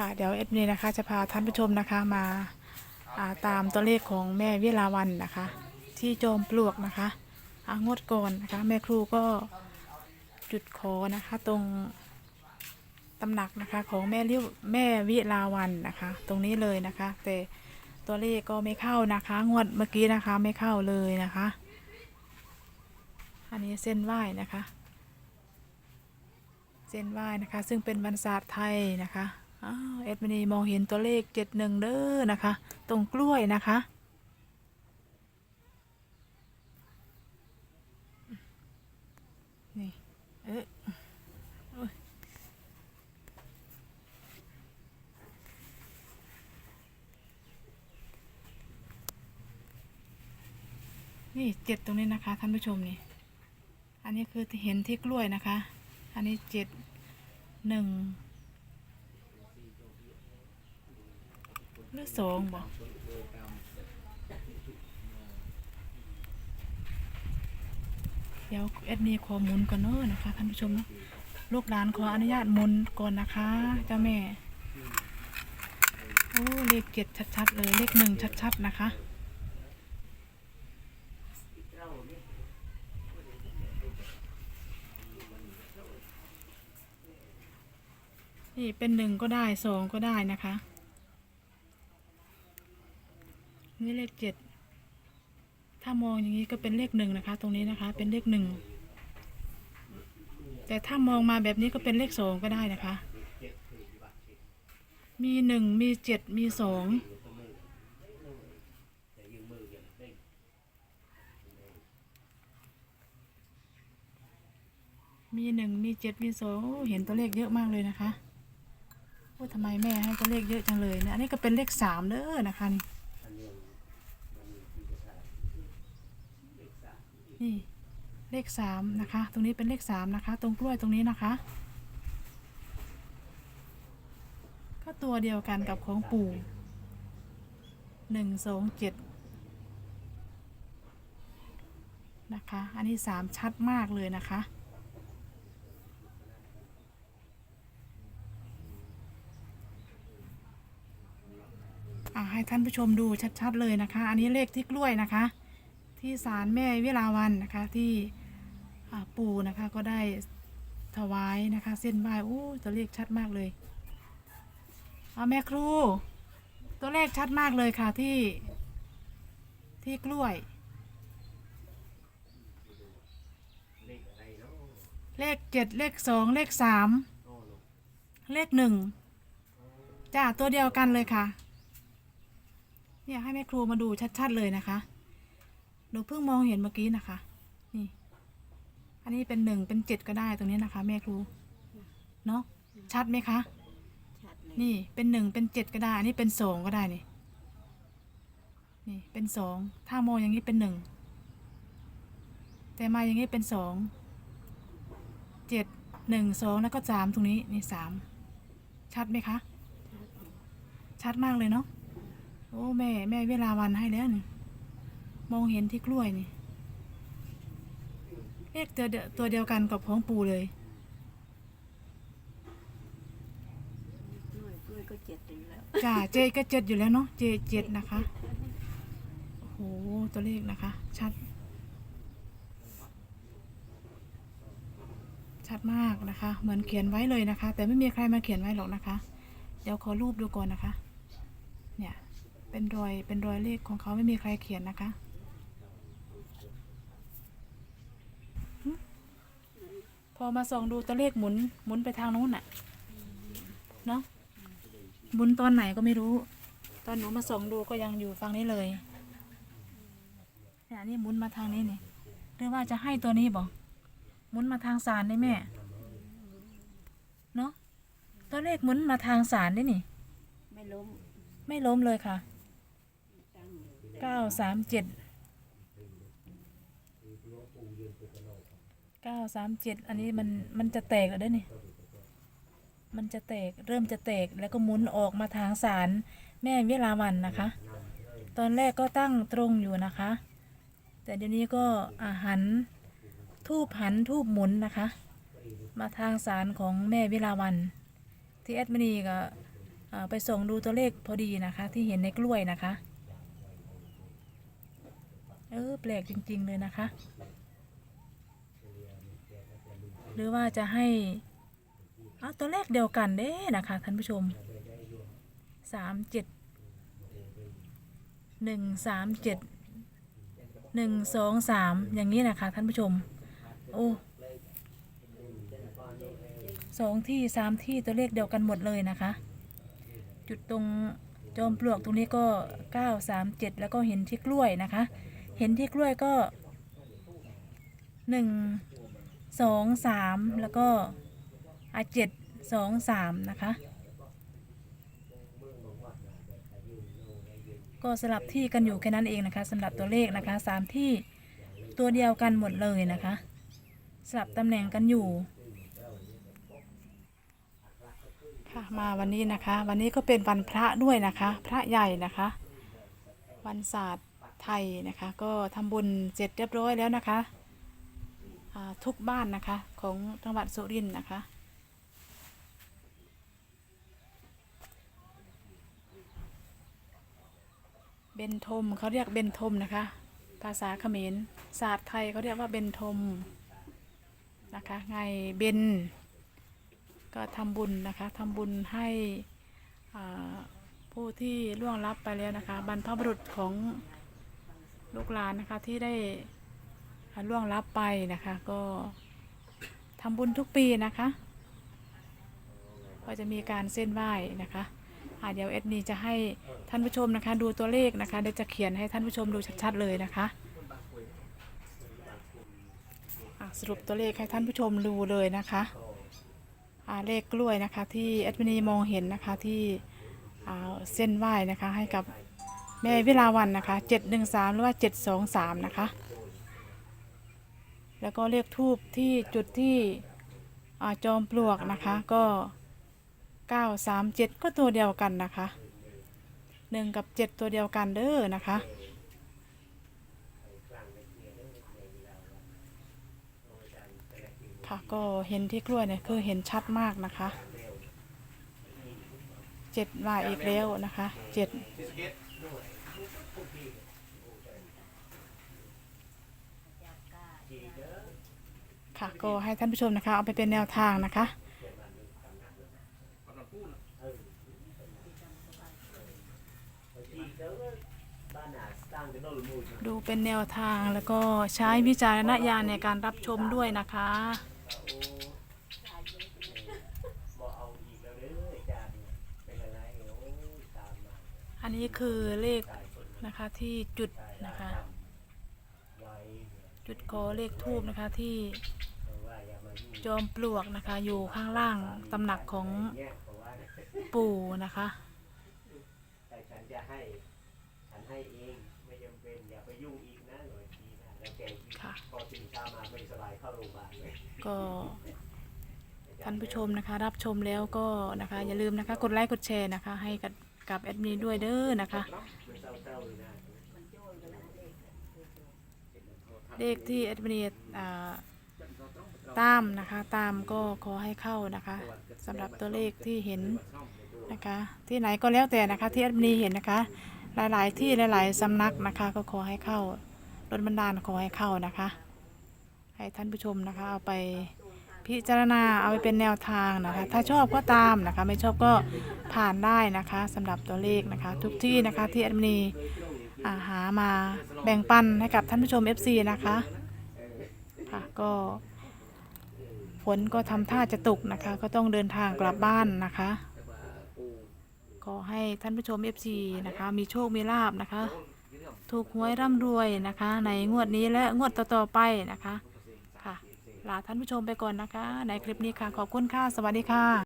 ค่ะเดี๋ยวเอ็ดมินนะคะจะพาท่านผู้ชมนะคะมาาตามตัวเลขของแม่วิลาวันนะคะ ที่จอมปลวกนะคะอางวดก่อนนะคะแม่ครูก็จุดขอนะคะตรงตำหนักนะคะของแม่เลี้ยวแม่วิลาวันนะคะ ตรงนี้เลยนะคะ แต่ตัวเลขก็ไม่เข้านะคะงวดเมื่อกี้นะคะไม่เข้าเลยนะคะ อันนี้เส้นไหว้นะคะ เส้นไหว้นะคะ ซึ่งเป็นวันศาสตร์ไทยนะคะ อ้าวเอ็ดมินีมองเห็นตัวเลขเจ็ดหนึ่งเด้อนะคะ ตรงกล้วยนะคะ นี่ เอ๊ะโอ้ยนี่เจ็ดตรงนี้นะคะท่านผู้ชมนี่ อันนี้คือเห็นที่กล้วยนะคะ อันนี้เจ็ดหนึ่ง หรือสองบอกเดี๋ยวเอ็ดมีขอมุนก่อนเนอะนะคะท่านผู้ชมเนาะลูกหลานขออนุญาตมุนก่อนนะคะเจ้าแม่โอ้เลขเจ็ดชัดๆเลยเลขหนึ่งชัดๆนะคะนี่เป็นหนึ่งก็ได้สองก็ได้นะคะ นี่เลขเจ็ด ถ้ามองอย่างนี้ก็เป็นเลขหนึ่งนะคะ ตรงนี้นะคะ เป็นเลขหนึ่ง แต่ถ้ามองมาแบบนี้ก็เป็นเลขสองก็ได้นะคะ มีหนึ่งมีเจ็ดมีสองมีหนึ่งมีเจ็ดมีสองเห็นตัวเลขเยอะมากเลยนะคะโอ้ทำไมแม่ให้ตัวเลขเยอะจังเลยเนะอันนี้ก็เป็นเลขสามเด้อนะคะนี่ นี่เลขสามนะคะ ตรงนี้เป็นเลขสามนะคะ ตรงกล้วยตรงนี้นะคะ ก็ตัวเดียวกันกับของปู่หนึ่งสองเจ็ดนะคะ อันนี้สามชัดมากเลยนะคะอ่าให้ท่านผู้ชมดูชัดๆเลยนะคะ อันนี้เลขที่กล้วยนะคะ ที่ศาลแม่วิลาวันนะคะที่ปู่นะคะก็ได้ถวายนะคะ เส้นไหว้โอ้ตัวเลขชัดมากเลยเอาแม่ครู ตัวเลขชัดมากเลยค่ะที่ที่กล้วย เลขเจ็ดเลขสองเลขสามเลขหนึ่งจ้าตัวเดียวกันเลยค่ะ เนี่ยให้แม่ครูมาดูชัดๆเลยนะคะ หนูเพิ่งมองเห็นเมื่อกี้นะคะ นี่ อันนี้เป็นหนึ่งเป็นเจ็ดก็ได้ตรงนี้นะคะ แม่ครู เนาะชัดไหมคะ ชัดเลยนี่เป็นหนึ่งเป็นเจ็ดก็ได้ อันนี้เป็นสองก็ได้นี่ นี่เป็นสองถ้ามองอย่างนี้เป็นหนึ่ง แต่มาอย่างนี้เป็นสอง เจ็ดหนึ่งสองแล้วก็สามตรงนี้นี่สามชัดไหมคะ ชัดมากเลยเนาะ โอ้แม่แม่เวลาวันให้แล้วนี่ มองเห็นที่กล้วยนี่เลขตัวเดียวตัวเดียวกันกับของปูเลยกล้วยกล้วยก็เจ็ดถึงแล้วจ้าเจก็เจ็ดอยู่แล้วเนาะเจเจ็ดนะคะโอ้โหตัวเลขนะคะ ชัด ชัดมากนะคะ เหมือนเขียนไว้เลยนะคะ แต่ไม่มีใครมาเขียนไว้หรอกนะคะ เดี๋ยวขอรูปดูก่อนนะคะ เนี่ยเป็นรอยเป็นรอยเลขของเขาไม่มีใครเขียนนะคะหึพ อมาส่องดูตัวเลขหมุนหมุนไปทางนู้นน่ะเนาะหมุนตอนไหนก็ไม่รู้ ตอนหนูมาส่องดูก็ยังอยู่ฝั่งนี้เลยเนี่ยอันนี่หมุนมาทางนี้นี่หรือว่าจะให้ตัวนี้บอกหมุนมาทางสารได้แม่เนาะตัวเลขหมุนมาทางสารได้นี่ ไม่ล้มไม่ล้มเลยค่ะตั้งเก้าสามเจ็ด เก้าสามเจ็ดอันนี้มันมันจะแตกแล้วเด้นี่มันจะแตกเริ่มจะแตกแล้วก็หมุนออกมาทางสารแม่เวลาวันนะคะ ตอนแรกก็ตั้งตรงอยู่นะคะ แต่เดี๋ยวนี้ก็อาหันทูบหันทูบหมุนนะคะ มาทางสารของแม่เวลาวัน ที่แอดมินีก็ไปส่งดูตัวเลขพอดีนะคะ ที่เห็นในกล้วยนะคะ เออแปลกจริง ๆ เลยนะคะ หรือว่าจะให้เอาตัวเลขเดียวกันเด้นะคะท่านผู้ชมสามเจ็ดหนึ่งสามเจ็ดหนึ่งสองสามอย่างนี้นะคะท่านผู้ชม โอ้สองที่สามที่ตัวเลขเดียวกันหมดเลยนะคะ จุดตรงจอมปลวกตรงนี้ก็เก้าสามเจ็ดแล้วก็เห็นที่กล้วยนะคะ เห็นที่กล้วยก็หนึ่ง สองสามแล้วก็อาเจ็ดสองสามนะคะ ก็สลับที่กันอยู่แค่นั้นเองนะคะสำหรับตัวเลขนะคะสามที่ตัวเดียวกันหมดเลยนะคะ สลับตำแหน่งกันอยู่ค่ะมาวันนี้นะคะ วันนี้ก็เป็นวันพระด้วยนะคะ พระใหญ่นะคะ วันศาสตร์ไทยนะคะ ก็ทำบุญเสร็จเรียบร้อยแล้วนะคะ ทุกบ้านนะคะของจังหวัดสุรินทร์นะคะ เบนทมเขาเรียกเบนทมนะคะ ภาษาเขมรศาสตร์ไทยเขาเรียกว่าเบนทมนะคะไงเบนก็ทำบุญนะคะทำบุญให้ผู้ที่ล่วงลับไปแล้วนะคะ บรรพบุรุษของลูกหลานนะคะที่ได้ ล่วงลับไปนะคะ ก็ทำบุญทุกปีนะคะ ก็จะมีการเส้นไหว้นะคะอ่าเดี๋ยวเอ็ดมีจะให้ท่านผู้ชมนะคะ ดูตัวเลขนะคะเดี๋ยวจะเขียนให้ท่านผู้ชมดูชัดๆเลยนะคะอะสรุปตัวเลขให้ท่านผู้ชมดูเลยนะคะอ่าเลขกล้วยนะคะที่แอดมินีมองเห็นนะคะที่อ่าเส้นไหว้นะคะให้กับแม่วิลาวันนะคะ 713 หรือว่า 723 นะคะ แล้วก็เรียกทูบที่จุดที่จอมปลวกนะคะก็ 937 ก็ตัวเดียวกันนะคะ1กับ 7 ตัวเดียวกันเด้อนะคะค่ะก็เห็นที่กล้วยเนี่ยคือเห็นชัดมากนะคะ7มาอีกแล้วนะคะ 7 ค่ะ ก็ให้ท่านผู้ชมนะคะ เอาไปเป็นแนวทางนะคะ ดูเป็นแนวทางแล้วก็ใช้วิจารณญาณในการรับชมด้วยนะคะ อันนี้คือเลขนะคะที่จุดนะคะ จุดขอเลขทูบนะคะที่ จอมปลวกนะคะ อยู่ข้างล่างตำหนักของปู่นะคะแต่ฉันจะให้ ฉันให้เองไม่จำเป็นอย่าไปยุ่งอีกนะหน่อยทีนะแล้วแกค่ะพอตื่นเช้ามาไม่สบายเข้าโรงพยาบาลเลยก็ท่านผู้ชมนะคะ รับชมแล้วก็นะคะ อย่าลืมนะคะ กดไลค์กดแชร์นะคะ ให้กับกับแอดมินด้วยเด้อนะคะมันเศร้าๆเลยนะเลขที่แอดมินอ่า ตามนะคะ ตามก็ขอให้เข้านะคะสำหรับตัวเลขที่เห็นนะคะ ที่ไหนก็แล้วแต่นะคะ ที่แอดมินเห็นนะคะ หลาย ๆ ที่หลาย ๆสำนักนะคะ ก็ขอให้เข้ารถบันดาลขอให้เข้านะคะ ให้ท่านผู้ชมนะคะ เอาไปพิจารณาเอาไปเป็นแนวทางนะคะ ถ้าชอบก็ตามนะคะ ไม่ชอบก็ผ่านได้นะคะสำหรับตัวเลขนะคะ ทุกที่นะคะที่แอดมินอ่าหามาแบ่งปันให้กับท่านผู้ชม FC นะคะค่ะก็ ฝนก็ทำท่าจะตกนะคะ ก็ต้องเดินทางกลับบ้านนะคะ ขอให้ท่านผู้ชม FC นะคะ มีโชคมีลาบนะคะ ถูกหวยร่ำรวยนะคะ ในงวดนี้และงวดต่อๆไปนะคะ ค่ะ ลาท่านผู้ชมไปก่อนนะคะ ในคลิปนี้ค่ะ ขอบคุณค่ะ สวัสดีค่ะ